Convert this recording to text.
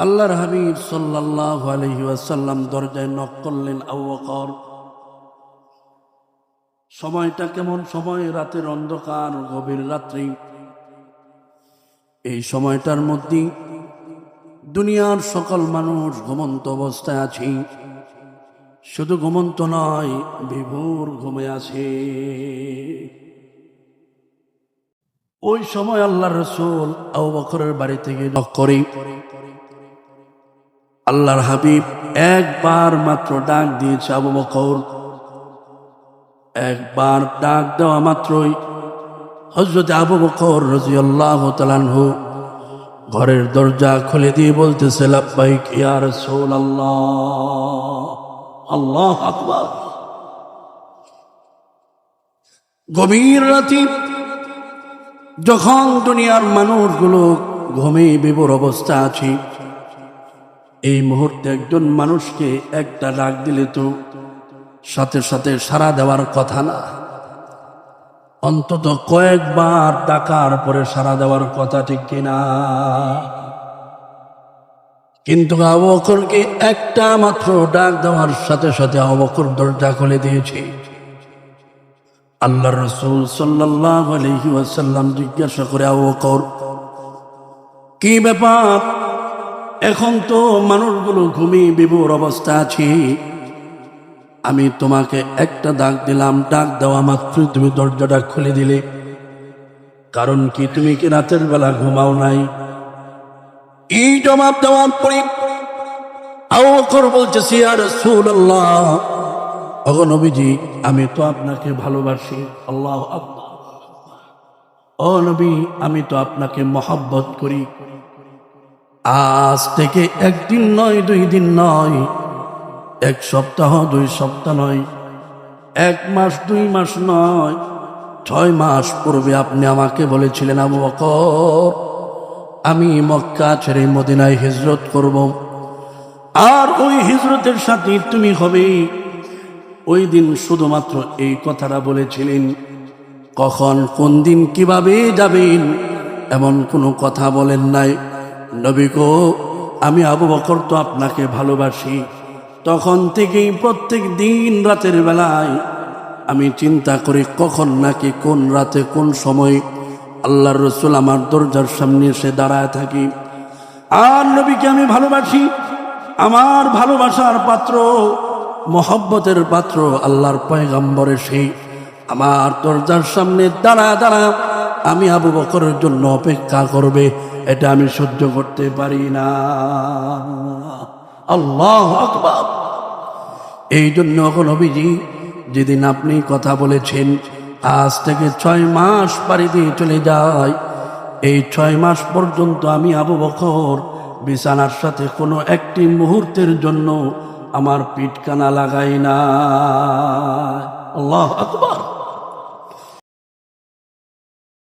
আল্লাহর হাবিব সাল্লাহ আলহি আসাল্লাম দরজায় নক করলেন আউকর সময়টা কেমন? সময় রাতের অন্ধকার, গভীর রাত্রি। এই সময়টার মধ্যে দুনিয়ার সকল মানুষ ঘুমন্ত অবস্থায় আছি। শুধু ঘুমন্ত নয়, বিভোর ঘুমে আছে। ওই সময় আল্লাহ রসুল আউ বকরের বাড়ি থেকে নক করে। আল্লাহর হাবিব একবার মাত্র ডাক দিয়েছে আবু বকর। একবার ডাক দেওয়া মাত্রই হজরত আবু বকর রাজি আল্লাহ তালানহু ঘরের দরজা খুলে দিয়ে বলতেছে, লাব্বাইক ইয়া রাসূল আল্লাহ আল্লাহ আকবার। গভীর রাতে যখন দুনিয়ার মানুষগুলো ঘুমে বিবর অবস্থা আছে এই মুহূর্তে একজন মানুষকে একটা ডাক দিলে তো সাথে সাথে সারা দেওয়ার কথা না। অন্তত কয়েকবার ডাকার পরে সারা দেওয়ার কথা ঠিক কিনা। কিন্তু আবকরকে একটা মাত্র ডাক দেওয়ার সাথে সাথে আবকর দরজা খুলে দিয়েছে। আল্লাহ রসুল সাল্লাহ আলহি জিজ্ঞাসা করে আবকর কি ব্যাপার? এখন তো মানুষগুলো ঘুমিয়ে বিভোর অবস্থা আছে। আমি তোমাকে একটা ডাক দিলাম ডাক দেওয়া মাত্র তুমি দরজাটা খুলে দিলে। কারণ কি তুমি কি রাতের বেলা ঘুমাও নাই? এই জবাব দেওয়ার পরে আওকর সুল্লাহ অগনবীজি আমি তো আপনাকে ভালোবাসি। আল্লাহ ও নবী আমি তো আপনাকে মহব্বত করি। আজ থেকে একদিন নয়, দুই দিন নয়, এক সপ্তাহ, দুই সপ্তাহ নয়, এক মাস, দুই মাস নয়, ছয় মাস পূর্বে আপনি আমাকে বলেছিলেন, আবু বকর, আমি মক্কা ছেড়ে মদিনায় হিজরত করব। আর ওই হিজরতের সাথে তুমি হবে। ওই দিন শুধুমাত্র এই কথাটা বলেছিলেন। কখন, কোন দিন, কীভাবে যাবেন, এমন কোনো কথা বলেন নাই। নবী গো, আমি আবু বকর তো আপনাকে ভালোবাসি। তখন থেকেই প্রত্যেক দিন রাতের বেলায় আমি চিন্তা করি কখন নাকি কোন রাতে কোন সময় আল্লাহর রসুল আমার দরজার সামনে এসে দাঁড়ায় থাকি। আর নবীকে আমি ভালোবাসি, আমার ভালোবাসার পাত্র, মহব্বতের পাত্র আল্লাহর পয়গাম্বরের সেই আমার দরজার সামনে দাঁড়া দাঁড়া আমি আবু বকরের জন্য অপেক্ষা করবে। এটা আমি সহ্য করতে পারি না। আল্লাহ আকবার। এই জন্য অভিজি যেদিন আপনি কথা বলেছেন, আজ থেকে ছয় মাস পাড়ি দিয়ে চলে যায়। এই ছয় মাস পর্যন্ত আমি আবু বকর বিছানার সাথে কোনো একটি মুহূর্তের জন্য আমার পিঠ কানা লাগাই না আল্লাহ আকবার।